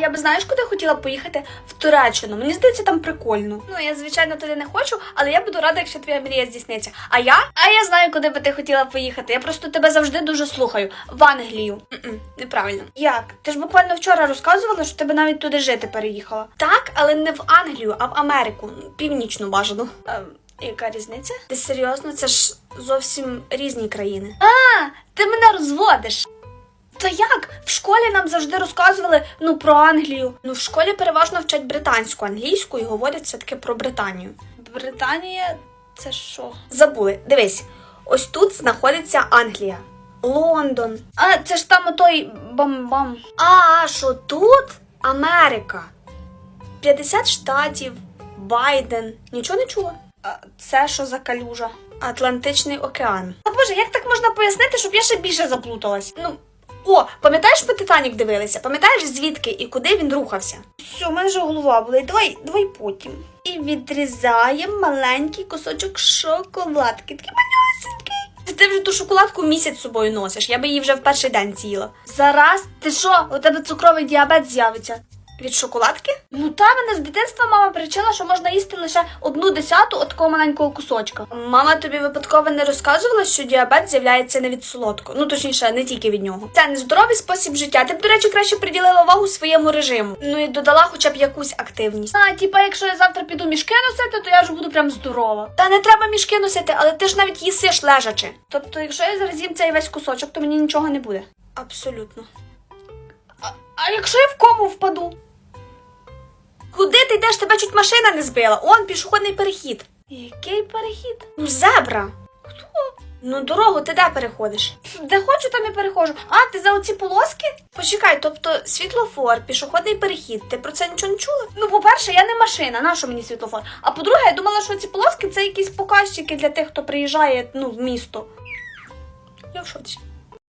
Я би знаєш, куди хотіла поїхати? В Туреччину. Мені здається, там прикольно. Ну, я, звичайно, туди не хочу, але я буду рада, якщо твоя мрія здійсниться. А я? А я знаю, куди би ти хотіла поїхати. Я просто тебе завжди дуже слухаю. В Англію. М-м, неправильно. Як? Ти ж буквально вчора розказувала, що тебе навіть туди жити переїхала. Так, але не в Англію, а в Америку. Північну бажану. Яка різниця? Ти серйозно? Це ж зовсім різні країни. А, ти мене розводиш. Та як? В школі нам завжди розказували ну про Англію. Ну в школі переважно вчать британську англійську і говорять все таки про Британію. Британія це що? Забули. Дивись, ось тут знаходиться Англія. Лондон. А це ж там отой бам-бам. А, що тут? Америка. 50 штатів, Байден. Нічого не чула. А це що за калюжа? Атлантичний океан. А боже, як так можна пояснити, щоб я ще більше заплуталась? Ну, о, пам'ятаєш, ми Титанік дивилися? Пам'ятаєш звідки і куди він рухався? Все, у мене вже голова болить. Давай, давай потім. І відрізаємо маленький кусочок шоколадки. Такий манюсенький. Ти вже ту шоколадку місяць з собою носиш. Я би її вже в перший день з'їла. Зараз ти що? У тебе цукровий діабет з'явиться. Від шоколадки? Ну та мене з дитинства мама причила, що можна їсти лише одну десяту от такого маленького кусочка. Мама тобі випадково не розказувала, що діабет з'являється не від солодкого. Ну точніше, не тільки від нього. Це нездоровий спосіб життя. Ти б, до речі, краще приділила увагу своєму режиму. Ну і додала хоча б якусь активність. А, типа, якщо я завтра піду мішки носити, то я вже буду прям здорова. Та не треба мішки носити, але ти ж навіть їсиш лежачи. Тобто, якщо я зараз їм цей весь кусочок, то мені нічого не буде. Абсолютно. А, а якщо я в кому впаду? Йдеш? Тебе чуть машина не збила. Он пішохідний перехід. Який перехід? Ну, зебра. Хто? Ну, дорогу ти де переходиш? Де хочу, там і переходжу. А, ти за оці полоски? Почекай, тобто світлофор, пішохідний перехід. Ти про це нічого не чула? Ну, по-перше, я не машина, нащо мені світлофор? А по-друге, я думала, що ці полоски це якісь показчики для тих, хто приїжджає ну, в місто. Я в шоці.